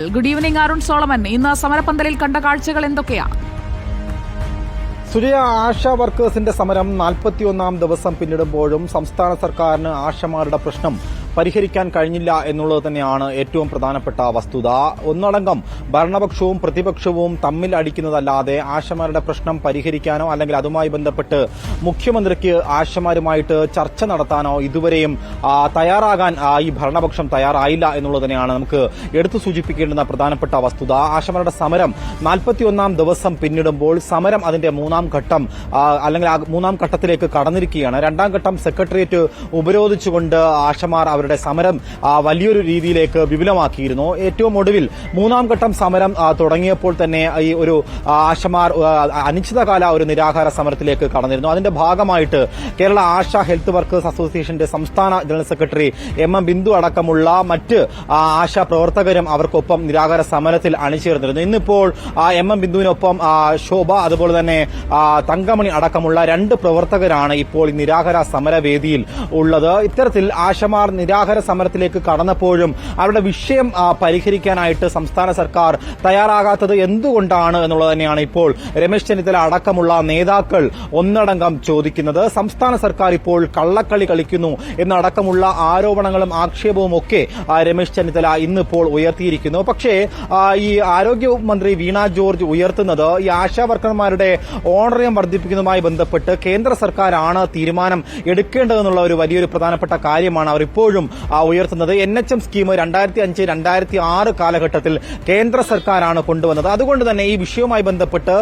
Good evening Arun Solomon ഇന്ന് സമരപന്തലിൽ കണ്ട കാഴ്ചകൾ എന്തൊക്കെയാണ്? സുജയ ആശാ വർക്കേഴ്സിന്റെ സമരം നാൽപ്പത്തിയൊന്നാം ദിവസം പിന്നിടുമ്പോഴും സംസ്ഥാന സർക്കാരിന് ആശമാരുടെ പ്രശ്നം പരിഹരിക്കാൻ കഴിഞ്ഞില്ല എന്നുള്ളത് തന്നെയാണ് ഏറ്റവും പ്രധാനപ്പെട്ട വസ്തുത. ഒന്നടങ്കം ഭരണപക്ഷവും പ്രതിപക്ഷവും തമ്മിൽ അടിക്കുന്നതല്ലാതെ ആശമാരുടെ പ്രശ്നം പരിഹരിക്കാനോ അല്ലെങ്കിൽ അതുമായി ബന്ധപ്പെട്ട് മുഖ്യമന്ത്രിക്ക് ആശമാരുമായിട്ട് ചർച്ച നടത്താനോ ഇതുവരെയും തയ്യാറാകാൻ ഈ ഭരണപക്ഷം തയ്യാറായില്ല എന്നുള്ളത് തന്നെയാണ് നമുക്ക് എടുത്തു സൂചിപ്പിക്കേണ്ടുന്ന പ്രധാനപ്പെട്ട വസ്തുത. ആശമാരുടെ സമരം നാൽപ്പത്തിയൊന്നാം ദിവസം പിന്നിടുമ്പോൾ സമരം അതിന്റെ മൂന്നാം ഘട്ടം അല്ലെങ്കിൽ മൂന്നാം ഘട്ടത്തിലേക്ക് കടന്നിരിക്കുകയാണ്. രണ്ടാം ഘട്ടം സെക്രട്ടേറിയറ്റ് ഉപരോധിച്ചുകൊണ്ട് ആശമാർ അവരുടെ സമരം വലിയൊരു രീതിയിലേക്ക് വിപുലമാക്കിയിരുന്നു. ഏറ്റവും ഒടുവിൽ മൂന്നാം ഘട്ടം സമരം തുടങ്ങിയപ്പോൾ തന്നെ ഈ ഒരു ആശമാർ അനിശ്ചിതകാല ഒരു നിരാഹാര സമരത്തിലേക്ക് കടന്നിരുന്നു. അതിന്റെ ഭാഗമായിട്ട് കേരള ആശ ഹെൽത്ത് വർക്കേഴ്സ് അസോസിയേഷന്റെ സംസ്ഥാന general secretary M. M. Bindu അടക്കമുള്ള മറ്റ് ആശ പ്രവർത്തകരും അവർക്കൊപ്പം നിരാഹാര സമരത്തിൽ അണിചേർന്നിരുന്നു. ഇന്നിപ്പോൾ എം. എം. ബിന്ദുവിനൊപ്പം ശോഭ അതുപോലെ തന്നെ തങ്കമണി അടക്കമുള്ള രണ്ട് പ്രവർത്തകരാണ് ഇപ്പോൾ നിരാഹാര സമരവേദിയിൽ ഉള്ളത്. ഇത്തരത്തിൽ ആശമാർ നിരാഹാര സമരത്തിലേക്ക് കടന്നപ്പോഴും അവരുടെ വിഷയം പരിഹരിക്കാനായിട്ട് സംസ്ഥാന സർക്കാർ തയ്യാറാകാത്തത് എന്തുകൊണ്ടാണ് എന്നുള്ളത് തന്നെയാണ് ഇപ്പോൾ രമേശ് ചെന്നിത്തല അടക്കമുള്ള നേതാക്കൾ ഒന്നടങ്കം ചോദിക്കുന്നത്. സംസ്ഥാന സർക്കാർ ഇപ്പോൾ കള്ളക്കളി കളിക്കുന്നു എന്നടക്കമുള്ള ആരോപണങ്ങളും ആക്ഷേപവും ഒക്കെ രമേശ് ചെന്നിത്തല ഇന്നിപ്പോൾ ഉയർത്തിയിരിക്കുന്നു. പക്ഷേ ഈ ആരോഗ്യ മന്ത്രി വീണ ജോർജ് ഉയർത്തുന്നത് ഈ ആശാവർക്കർമാരുടെ ഓണറിയം വർദ്ധിപ്പിക്കുന്നതുമായി ബന്ധപ്പെട്ട് കേന്ദ്ര സർക്കാരാണ് തീരുമാനം എടുക്കേണ്ടതെന്നുള്ള ഒരു വലിയൊരു പ്രധാനപ്പെട്ട കാര്യമാണ് അവർ ഇപ്പോഴും ആ, ഉയർത്തുന്നത് എൻ എച്ച് എം സ്കീം രണ്ടായിരത്തി അഞ്ച് രണ്ടായിരത്തി ആറ് കാലഘട്ടത്തിൽ കേന്ദ്ര സർക്കാരാണ് കൊണ്ടുവന്നത്. അതുകൊണ്ട് തന്നെ ഈ വിഷയവുമായി ബന്ധപ്പെട്ട്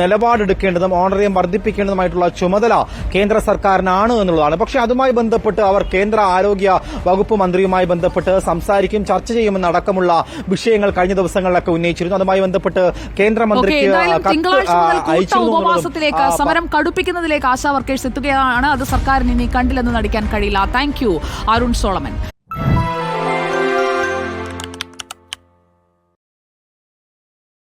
നിലപാടെടുക്കേണ്ടതും ഓണറിയം വർദ്ധിപ്പിക്കേണ്ടതുമായിട്ടുള്ള ചുമതല കേന്ദ്ര സർക്കാരിനാണ് എന്നുള്ളതാണ്. പക്ഷേ അതുമായി ബന്ധപ്പെട്ട് അവർ കേന്ദ്ര ആരോഗ്യ വകുപ്പ് മന്ത്രിയുമായി ബന്ധപ്പെട്ട് സംസാരിക്കും ചർച്ച ചെയ്യുമെന്ന് അടക്കമുള്ള വിഷയങ്ങൾ കഴിഞ്ഞ ദിവസങ്ങളിലൊക്കെ ഉന്നയിച്ചിരുന്നു. അതുമായി ബന്ധപ്പെട്ട് കേന്ദ്രമന്ത്രിക്ക് ഉപവാസത്തിലേക്ക് സമരം കടുപ്പിക്കുന്നതിലേക്ക് ആശാ വർക്കേഴ്സ് എത്തുകയാണ്. അത് സർക്കാരിന് ഇനി കണ്ടില്ലെന്ന് നടിക്കാൻ കഴിയില്ല. Thank you Arun Solomon